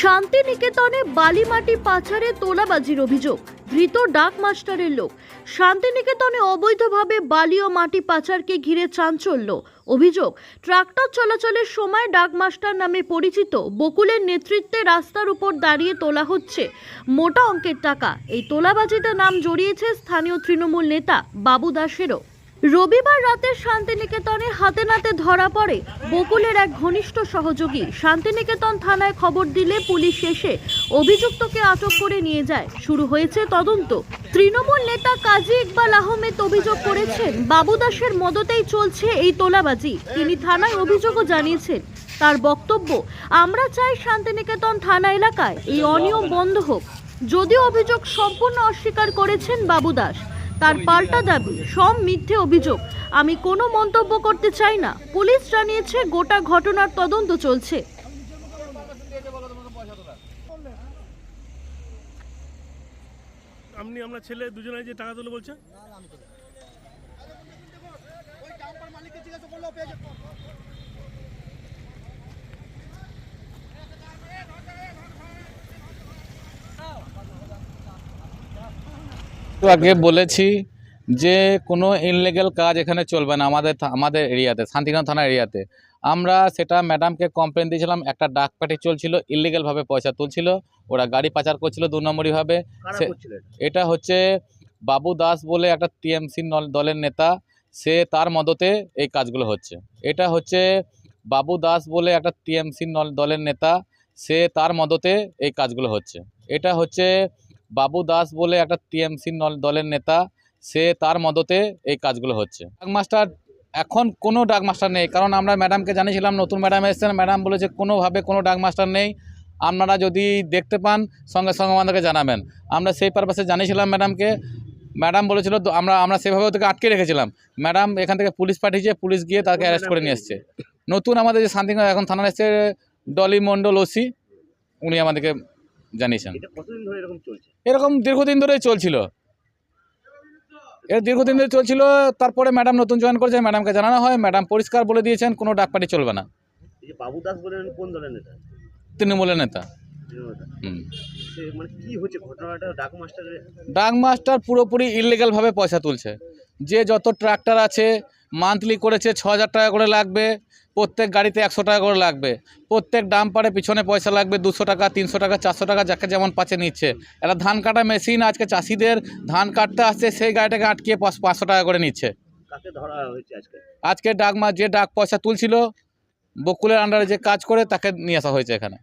শান্তিনিকেতনে বালিমাটি পাচারে তোলাবাজির অভিযোগ। ধৃত ডাক মাস্টারের লোক। শান্তিনিকেতনে অবৈধভাবে বালি ও মাটি পাচারকে ঘিরে চাঞ্চল্য। অভিযোগ, ট্রাক্টর চলাচলের সময় ডাক মাস্টার নামে পরিচিত বকুলের নেতৃত্বে রাস্তার উপর দাঁড়িয়ে তোলা হচ্ছে মোটা অঙ্কের টাকা। এই তোলাবাজিতে নাম জড়িয়েছে স্থানীয় তৃণমূল নেতা বাবু দাসেরও। রবিবার রাতে শান্তিনিকেতনে হাতে নাতে ধরা পড়ে বকুলের এক ঘনিষ্ঠ সহযোগী। শান্তিনিকেতন থানায় খবর দিলে পুলিশ এসে অভিযুক্তকে আটক করে নিয়ে যায়। শুরু হয়েছে তদন্ত। তৃণমূল নেতা কাজী ইকবাল আহমেদ অভিযোগ করেছেন, বাবু দাসের মদতেই চলছে এই তোলাবাজি। তিনি থানায় অভিযোগও জানিয়েছেন। তার বক্তব্য, আমরা চাই শান্তিনিকেতন থানা এলাকায় এই অনিয়ম বন্ধ হোক। যদিও অভিযোগ সম্পূর্ণ অস্বীকার করেছেন বাবু দাস তার পাল্টা দাবি সব মিথ্যে অভিযোগ। আমি কোনো মন্তব্য করতে চাই না। পুলিশ জানিয়েছে গোটা ঘটনার তদন্ত চলছে। আপনি আপনার ছেলে দুজনে যে টাকা তুলে বলছে একটু আগে বলেছি যে কোনো ইনলিগাল কাজ এখানে চলবে না আমাদের আমাদের এরিয়াতে শান্তিনাথ থানা এরিয়াতে। আমরা সেটা ম্যাডামকে কমপ্লেন দিয়েছিলাম একটা ডাক পার্টি চলছিল ইলিগালভাবে পয়সা তুলছিল ওরা গাড়ি পাচার করছিল দু নম্বরইভাবে সে- এটা? হচ্ছে বাবু দাস বলে একটা টিএমসি দলের নেতা সে তার মদতে এই কাজগুলো হচ্ছে। এটা হচ্ছে বাবু দাস বলে একটা টিএমসি দলের নেতা সে তার মদতে এই কাজগুলো হচ্ছে। এটা হচ্ছে বাবু দাস বলে একটা টিএমসি দলের নেতা, সে তার মদতে এই কাজগুলো হচ্ছে। ডাকমাস্টার এখন কোনো ডাকমাস্টার নেই, কারণ আমরা ম্যাডামকে জানিয়েছিলাম, নতুন ম্যাডাম এসেছেন, ম্যাডাম বলেছে কোনোভাবে কোনো ডাকমাস্টার নেই। আপনারা যদি দেখতে পান, সঙ্গে সঙ্গে আমাদেরকে জানাবেন। আমরা সেই পারপাসে জানিয়েছিলাম ম্যাডামকে। ম্যাডাম বলেছিল আমরা আমরা সেভাবে ওদেরকে আটকে রেখেছিলাম। ম্যাডাম এখান থেকে পুলিশ পাঠিয়েছে, পুলিশ গিয়ে তাকে অ্যারেস্ট করে নিয়ে এসছে। নতুন আমাদের যে শান্তিগঞ্জ এখন থানা এসছে, ডলি মণ্ডল ওসি, উনি আমাদেরকে জানিয়েছেন। এরকম দীর্ঘদিন ধরেই চলছিল। এর দীর্ঘদিন ধরে চলছিল তারপরে ম্যাডাম নতুন জয়েন করেছে ম্যাডামকে জানানো হয় ম্যাডাম পরিষ্কার বলে দিয়েছেন কোনো ডাকপাটি চলবে না। বাবু দাস বলেন কোন দলের নেতা? তৃণমূলের নেতা। মানে ডাক ডাক মাস্টার পুরোপুরি ইলিগালভাবে পয়সা তুলছে। যে যত ট্রাক্টর আছে মান্থলি করেছে ছ হাজার টাকা করে লাগবে প্রত্যেক গাড়িতে একশো টাকা করে লাগবে। প্রত্যেক ডাম্পারে পিছনে পয়সা লাগবে দুশো টাকা তিনশো টাকা চারশো টাকা যাকে যেমন পাচ্ছে নিচ্ছে। একটা ধান কাটা মেশিন আজকে চাষিদের ধান কাটতে আসছে সেই গাড়িটাকে আটকিয়ে পাঁচ- পাঁচশো টাকা করে নিচ্ছে। আজকে? ডাক মা যে ডাক পয়সা তুলছিল বকুলের আন্ডারে যে কাজ করে তাকে নিয়ে আসা হয়েছে এখানে।